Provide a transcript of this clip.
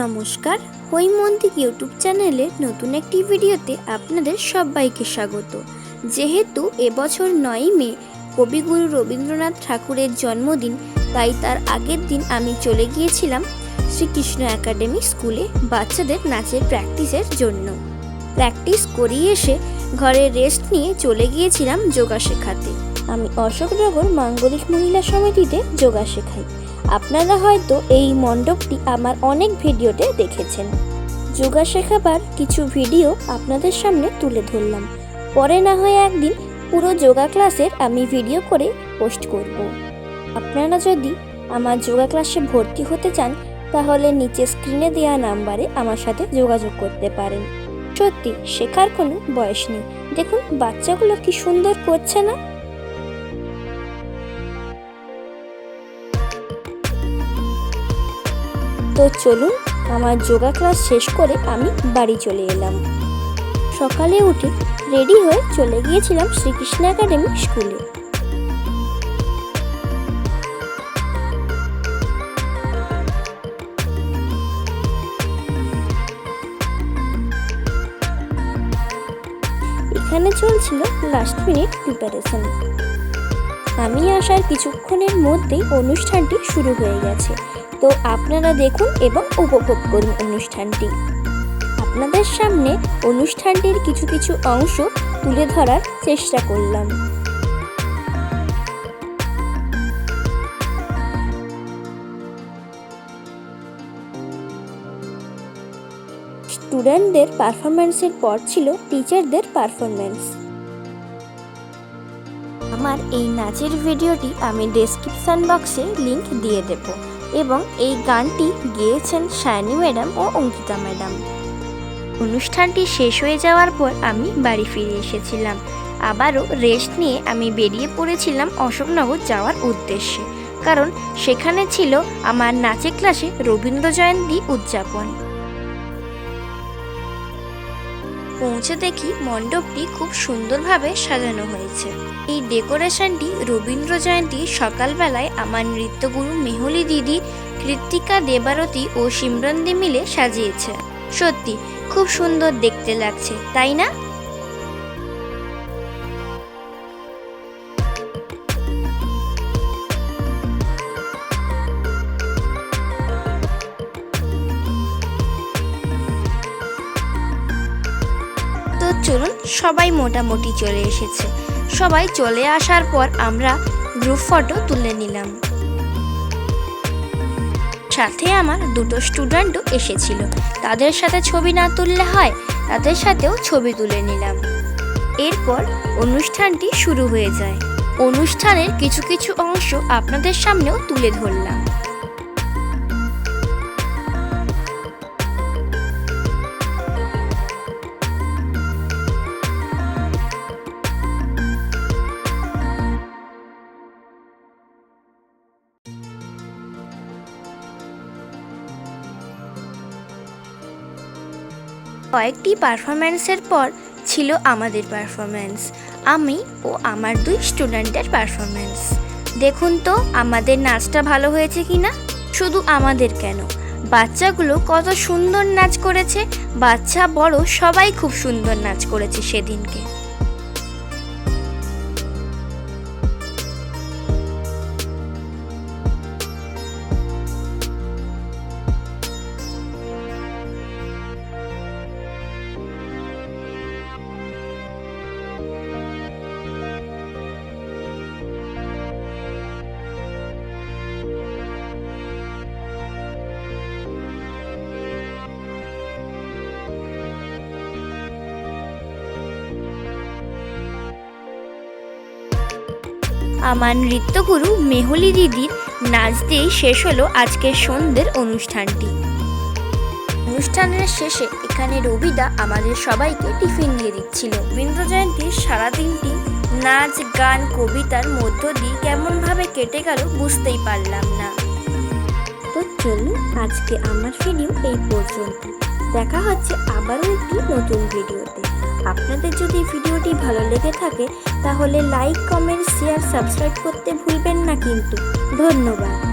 নমস্কার, হৈমন্তিক ইউটিউব চ্যানেলে নতুন একটি ভিডিওতে আপনাদের সবাইকে স্বাগত। যেহেতু এবছর নয়ই মে, কবিগুরু রবীন্দ্রনাথ ঠাকুরের জন্মদিন, তাই তার আগের দিন আমি চলে গিয়েছিলাম শ্রীকৃষ্ণ একাডেমি স্কুলে বাচ্চাদের নাচের প্র্যাকটিসের জন্য। প্র্যাকটিস করিয়ে এসে ঘরে রেস্ট নিয়ে চলে গিয়েছিলাম যোগা শেখাতে আমি অশোকনগর মাঙ্গলিক মহিলা সমিতিতে যোগা শেখাই আপনারা হয়তো এই মণ্ডপটি আমার অনেক ভিডিওতে দেখেছেন। যোগা শেখাবার কিছু ভিডিও আপনাদের সামনে তুলে ধরলাম। পরে না হয় একদিন পুরো যোগা ক্লাসের আমি ভিডিও করে পোস্ট করব। আপনারা যদি আমার যোগা ক্লাসে ভর্তি হতে চান, তাহলে নিচে স্ক্রিনে দেওয়া নাম্বারে আমার সাথে যোগাযোগ করতে পারেন। সত্যি, শেখার কোনো বয়স নেই। দেখুন, বাচ্চাগুলো কি সুন্দর করছে না? তো চলুন, আমার যোগা ক্লাস শেষ করে আমি বাড়ি চলে এলাম। সকালে উঠে রেডি হয়ে চলে গিয়েছিলাম শ্রীকৃষ্ণ একাডেমি স্কুলে। এখানে চলছিল লাস্ট মিনিট প্রিপারেশন আমি আসার কিছুক্ষণের মধ্যেই অনুষ্ঠানটি শুরু হয়ে গেছে। তো আপনারা দেখুন এবং উপভোগ করুন অনুষ্ঠানটি। আপনাদের সামনে অনুষ্ঠানটির কিছু কিছু অংশ তুলে ধরার চেষ্টা করলাম। স্টুডেন্টদের পারফরমেন্সের পর ছিল টিচারদের পারফরমেন্স আমার এই নাচের ভিডিওটি আমি ডেসক্রিপশন বক্সে লিংক দিয়ে দেব। এবং এই গানটি গেয়েছেন শায়নি ম্যাডাম ও অঙ্কিতা ম্যাডাম। অনুষ্ঠানটি শেষ হয়ে যাওয়ার পর আমি বাড়ি ফিরে এসেছিলাম। আবারও রেস্ট নিয়ে আমি বেরিয়ে পড়েছিলাম অশোকনগর যাওয়ার উদ্দেশ্যে। কারণ সেখানে ছিল আমার নাচের ক্লাসে রবীন্দ্র জয়ন্তী উদযাপন। পৌঁছে দেখি মণ্ডপটি খুব সুন্দরভাবে সাজানো হয়েছে। এই ডেকোরেশনটি রবীন্দ্র জয়ন্তী সকালবেলায় আমার নৃত্যগুরু মেহুলি দিদি, কৃত্তিকা দেবারতী ও সিমরনদি মিলে সাজিয়েছে। সত্যি, খুব সুন্দর দেখতে লাগছে, তাই না? চলুন সবাই মোটামুটি চলে এসেছে। সবাই চলে আসার পর আমরা গ্রুপ ফটো তুলে নিলাম। সাথে আমার দুটো স্টুডেন্টও এসেছিল। তাদের সাথে ছবি না তুললে হয়, তাদের সাথেও ছবি তুলে নিলাম। এরপর অনুষ্ঠানটি শুরু হয়ে যায়। অনুষ্ঠানের কিছু কিছু অংশ আপনাদের সামনেও তুলে ধরলাম। কয়েকটি পারফরম্যান্সের পর ছিল আমাদের পারফরম্যান্স আমি ও আমার দুই স্টুডেন্টের পারফরম্যান্স দেখুন তো, আমাদের নাচটা ভালো হয়েছে কি না শুধু আমাদের কেন? বাচ্চাগুলো কত সুন্দর নাচ করেছে, বাচ্চা বড় সবাই খুব সুন্দর নাচ করেছে সেদিনকে। আমার নৃত্যগুরু মেহলি দিদির নাচ দিয়েই শেষ হলো আজকের সন্ধ্যের অনুষ্ঠানটি। অনুষ্ঠানের শেষে এখানে রবিদা আমাদের সবাইকে টিফিন দিয়ে দিচ্ছিল। রবীন্দ্র জয়ন্তীর সারাদিনটি নাচ, গান, কবিতার মধ্য দিয়ে কেমনভাবে কেটে গেল বুঝতেই পারলাম না। তো চলুন আজকে আমার ভিডিও এই পর্যন্ত। দেখা হচ্ছে আবারও একটি নতুন ভিডিওতে আপনাদের যদি ভিডিওটি ভালো লেগে থাকে, তাহলে লাইক কমেন্ট শেয়ার সাবস্ক্রাইব করতে ভুলবেন না কিন্তু। ধন্যবাদ।